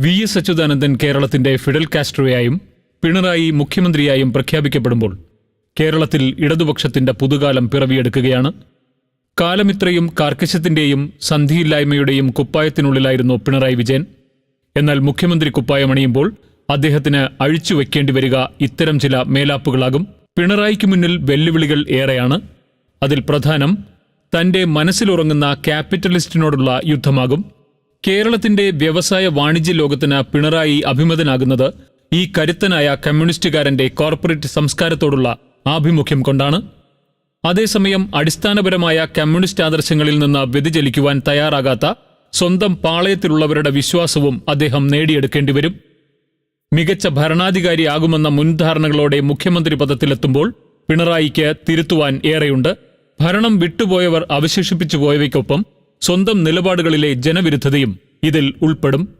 V S Achuthanandan കേരളത്തിന്റെ Fidel കാസ്ട്രോയായും Pinarayi മുഖ്യമന്ത്രിയായും പ്രഖ്യാപിക്കപ്പെടുമ്പോൾ കേരളത്തിൽ ഇടതുപക്ഷത്തിന്റെ പുതുകാലം പിറവിയെടുക്കുകയാണ്. കാലമിത്രയും കാർക്കശ്യത്തിന്റെയും സന്ധിയില്ലായ്മയുടെയും കുപ്പായത്തിനുള്ളിലായിരുന്നു പിണറായി വിജയൻ. എന്നാൽ മുഖ്യമന്ത്രി കുപ്പായമണിയുമ്പോൾ അദ്ദേഹത്തിന് അഴിച്ചു വയ്ക്കേണ്ടി വരിക ഇത്തരം ചില മേലാപ്പുകളാകും. പിണറായിക്ക് മുന്നിൽ വെല്ലുവിളികൾ ഏറെയാണ്. അതിൽ പ്രധാനം തന്റെ മനസ്സിലുറങ്ങുന്ന ക്യാപിറ്റലിസ്റ്റിനോടുള്ള യുദ്ധമാകും. കേരളത്തിന്റെ വ്യവസായ വാണിജ്യ ലോകത്തിന് പിണറായി അഭിമതനാകുന്നത് ഈ കരുത്തനായ കമ്മ്യൂണിസ്റ്റുകാരന്റെ കോർപ്പറേറ്റ് സംസ്കാരത്തോടുള്ള ആഭിമുഖ്യം കൊണ്ടാണ്. അതേസമയം അടിസ്ഥാനപരമായ കമ്മ്യൂണിസ്റ്റ് ആദർശങ്ങളിൽ നിന്ന് വ്യതിചലിക്കുവാൻ തയ്യാറാകാത്ത സ്വന്തം പാളയത്തിലുള്ളവരുടെ വിശ്വാസവും അദ്ദേഹം നേടിയെടുക്കേണ്ടി വരും. മികച്ച ഭരണാധികാരിയാകുമെന്ന മുൻധാരണകളോടെ മുഖ്യമന്ത്രി പദത്തിലെത്തുമ്പോൾ പിണറായിക്ക് തിരുത്തുവാൻ ഏറെയുണ്ട്. ഭരണം വിട്ടുപോയവർ അവശേഷിപ്പിച്ചു പോയവയ്ക്കൊപ്പം സ്വന്തം നിലപാടുകളിലെ ജനവിരുദ്ധതയും ഇതിൽ ഉൾപ്പെടും.